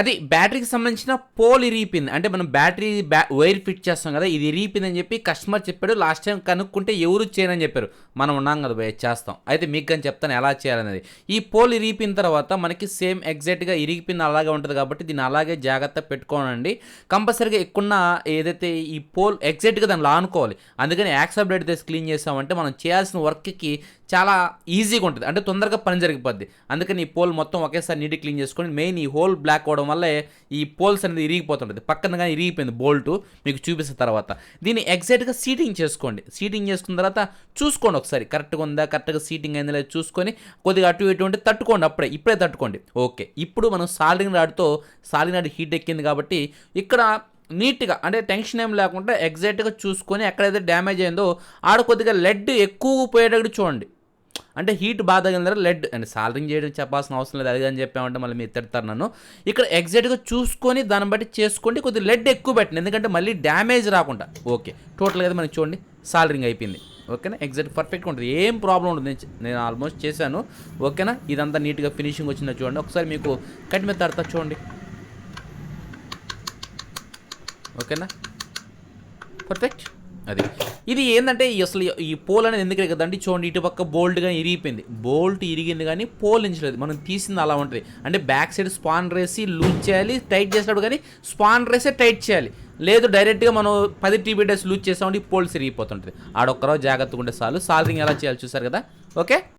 అది బ్యాటరీకి సంబంధించిన పోల్ ఇరిగిపోయింది అంటే మనం బ్యాటరీ బ్యా వైర్ ఫిట్ చేస్తాం కదా ఇది ఇరిగిపోయింది అని చెప్పి కస్టమర్ చెప్పాడు. లాస్ట్ టైం కనుక్కుంటే ఎవరు చేయనని చెప్పారు. మనం ఉన్నాం కదా భయ చేస్తాం. అయితే మీకు కానీ చెప్తాను ఎలా చేయాలనేది. ఈ పోల్ ఇరిగిపోయిన తర్వాత మనకి సేమ్ ఎగ్జాక్ట్గా ఇరిగిపోయింది అలాగే ఉంటుంది కాబట్టి దీన్ని అలాగే జాగ్రత్త పెట్టుకోనండి. కంపల్సరీగా ఎక్కున్న ఏదైతే ఈ పోల్ ఎగ్జాక్ట్గా దాన్ని లానుకోవాలి. అందుకని యాక్సప్ డేట్ తీసి క్లీన్ చేసామంటే మనం చేయాల్సిన వర్క్కి చాలా ఈజీగా ఉంటుంది. అంటే తొందరగా పని జరిగిపోద్ది. అందుకని ఈ పోల్ మొత్తం ఒకేసారి నీటి క్లీన్ చేసుకొని మెయిన్ ఈ హోల్ బ్లాక్ అవడం వల్ల ఈ పోల్స్ అనేది ఇరిగిపోతుంటుంది. పక్కన కానీ ఇరిగిపోయింది బోల్ట్ మీకు చూపిస్తున్న తర్వాత. దీన్ని ఎగ్జాక్ట్గా సీటింగ్ చేసుకోండి. సీటింగ్ చేసుకున్న తర్వాత చూసుకోండి ఒకసారి. కరెక్ట్గా ఉందా? కరెక్ట్గా సీటింగ్ అయిందా లేదా చూసుకొని కొద్దిగా అటు ఇటు ఉంటే తట్టుకోండి అప్పుడే. ఇప్పుడే తట్టుకోండి. ఓకే. ఇప్పుడు మనం సాలింగ్ రాడ్తో సాలింగ్ రాడ్ హీట్ ఎక్కింది కాబట్టి ఇక్కడ నీట్గా అంటే టెన్షన్ ఏం లేకుండా ఎగ్జాక్ట్గా చూసుకొని ఎక్కడైతే డ్యామేజ్ అయిందో ఆడ కొద్దిగా లెడ్ ఎక్కువ పోయేటట్టు చూడండి. అంటే హీట్ బాగా తగిలిన లెడ్ అండ్ సాలరింగ్ చేయడం చెప్పాల్సిన అవసరం లేదు అది అని చెప్పామంటే మళ్ళీ మీరు తిడతారు నన్ను. ఇక్కడ ఎగ్జాక్ట్గా చూసుకొని దాన్ని బట్టి చేసుకోండి కొద్దిగా లెడ్ ఎక్కువ పెట్టండి ఎందుకంటే మళ్ళీ డ్యామేజ్ రాకుండా. ఓకే టోటల్గా అయితే మనకి చూడండి సాలరింగ్ అయిపోయింది. ఓకేనా? ఎగ్జాక్ట్ పర్ఫెక్ట్గా ఉంటుంది ఏం ప్రాబ్లం ఉంటుంది నేను నేను ఆల్మోస్ట్ చేశాను. ఓకేనా? ఇదంతా నీట్గా ఫినిషింగ్ వచ్చిందో చూడండి. ఒకసారి మీకు కట్ మీద తడతా చూడండి. ఓకేనా? పర్ఫెక్ట్? అది. ఇది ఏంటంటే అసలు ఈ పోల్ అనేది ఎందుకు కదండి చూడండి ఇటు పక్క బోల్ట్ కానీ ఇరిగిపోయింది. బోల్ట్ ఇరిగింది కానీ పోల్ ఎంచలేదు మనం తీసింది అలా ఉంటుంది. అంటే బ్యాక్ సైడ్ స్పాన్ రేసి లూజ్ చేయాలి టైట్ చేసినప్పుడు కానీ స్పాన్ రేసే టైట్ చేయాలి. లేదు డైరెక్ట్గా మనం పది టీబీ డేస్ లూజ్ చేసామంటే ఈ పోల్స్ ఇరిగిపోతుంటుంది ఆడొక్కరో జాగ్రత్తగా ఉండే చాలు. సాలరింగ్ ఎలా చేయాలి చూసారు కదా? ఓకే?